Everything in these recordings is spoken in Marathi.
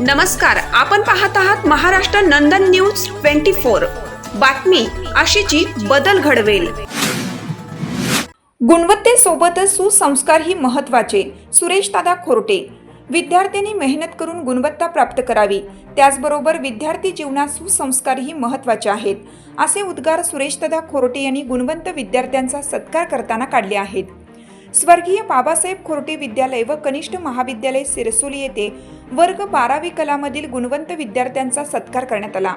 नमस्कार आपण पाहत आहात Maharashtra Nandan news twenty four. बातमी अशीची बदल घडवेल. गुणवत्तेसोबतच सुसंस्कार ही महत्त्वाचे सुरेश दादा खोरटे. विद्यार्थ्यांनी मेहनत करून गुणवत्ता प्राप्त करावी. त्याचबरोबर विद्यार्थी जीवनात सुसंस्कारही महत्त्वाचे आहेत. असे उद्गार सुरेशदादा खोरटे यांनी गुणवंत विद्यार्थ्यांचा सत्कार करताना काढले आहेत. स्वर्गीय बाबासाहेब खोरटे विद्यालय व कनिष्ठ महाविद्यालय सिरसोली येथे वर्ग बारावी कलामधील गुणवंत विद्यार्थ्यांचा सत्कार करण्यात आला.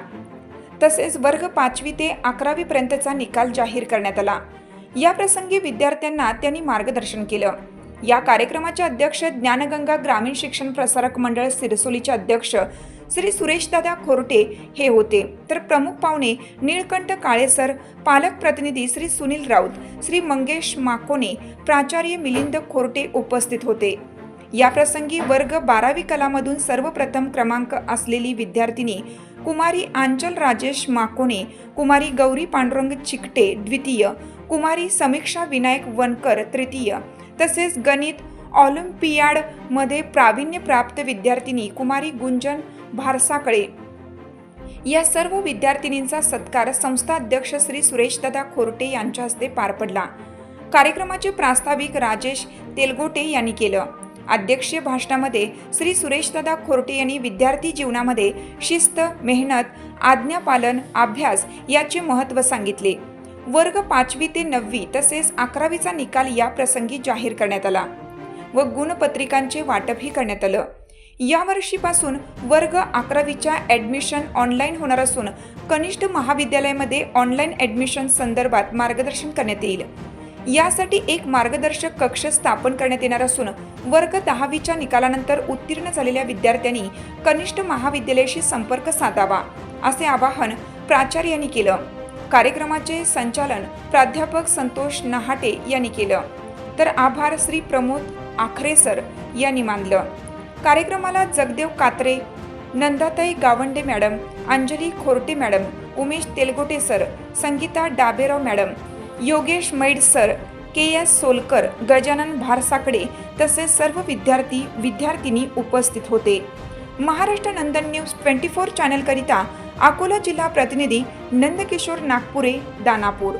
तसेच वर्ग पाचवी ते अकरावी पर्यंतचा निकाल जाहीर करण्यात आला. या प्रसंगी विद्यार्थ्यांना त्यांनी मार्गदर्शन केलं. या कार्यक्रमाचे अध्यक्ष ज्ञानगंगा ग्रामीण शिक्षण प्रसारक मंडळ सिरसोलीचे अध्यक्ष श्री सुरेशदादा खोरटे हे होते. तर प्रमुख पाहुणे निळकंठ काळेसर पालक प्रतिनिधी श्री सुनील राऊत श्री मंगेश माकोने प्राचार्य मिलिंद खोरटे उपस्थित होते. या प्रसंगी वर्ग बारावी कलामधून सर्वप्रथम क्रमांक असलेली विद्यार्थिनी कुमारी आंचल राजेश माकोणे कुमारी गौरी पांडुरंग चिकटे द्वितीय कुमारी समीक्षा विनायक वनकर तृतीय तसेच गणित ऑलिम्पियाडमध्ये प्रावीण्य प्राप्त विद्यार्थिनी कुमारी गुंजन भारसाकळे. या सर्व विद्यार्थिनींचा सत्कार संस्था अध्यक्ष श्री सुरेशदादा खोरटे यांच्या हस्ते पार पडला. कार्यक्रमाचे प्रास्ताविक राजेश तेलगोटे यांनी केलं. अध्यक्षीय भाषणामध्ये श्री सुरेशदादा खोरटे यांनी विद्यार्थी जीवनामध्ये शिस्त मेहनत आज्ञापालन अभ्यास याचे महत्त्व सांगितले. वर्ग पाचवी ते नववी तसेच अकरावीचा निकाल या प्रसंगी जाहीर करण्यात आला व गुणपत्रिकांचे वाटपही करण्यात आलं. यावर्षीपासून वर्ग अकरावीच्या ॲडमिशन ऑनलाईन होणार असून कनिष्ठ महाविद्यालयामध्ये ऑनलाईन ॲडमिशन संदर्भात मार्गदर्शन करण्यात येईल. यासाठी एक मार्गदर्शक कक्ष स्थापन करण्यात येणार असून वर्ग दहावीच्या निकालानंतर उत्तीर्ण झालेल्या विद्यार्थ्यांनी कनिष्ठ महाविद्यालयाशी संपर्क साधावा असे आवाहन प्राचार्यांनी केलं. कार्यक्रमाचे संचालन प्राध्यापक संतोष नहाटे यांनी केलं. तर आभार श्री प्रमोद आखरेसर यांनी मानलं. कार्यक्रमाला Jagdev Katre Nandatai Gawande madam Anjali Khorte madam Umesh Telgote sir Sangita Daberao madam Yogesh Maid sir K S Solkar Gajanan Bharsakade तसेच सर्व विद्यार्थी विद्यार्थिनी उपस्थित होते. Maharashtra Nandan news twenty four चॅनलकरिता Akola जिल्हा प्रतिनिधी नंदकिशोर नागपुरे दानापूर.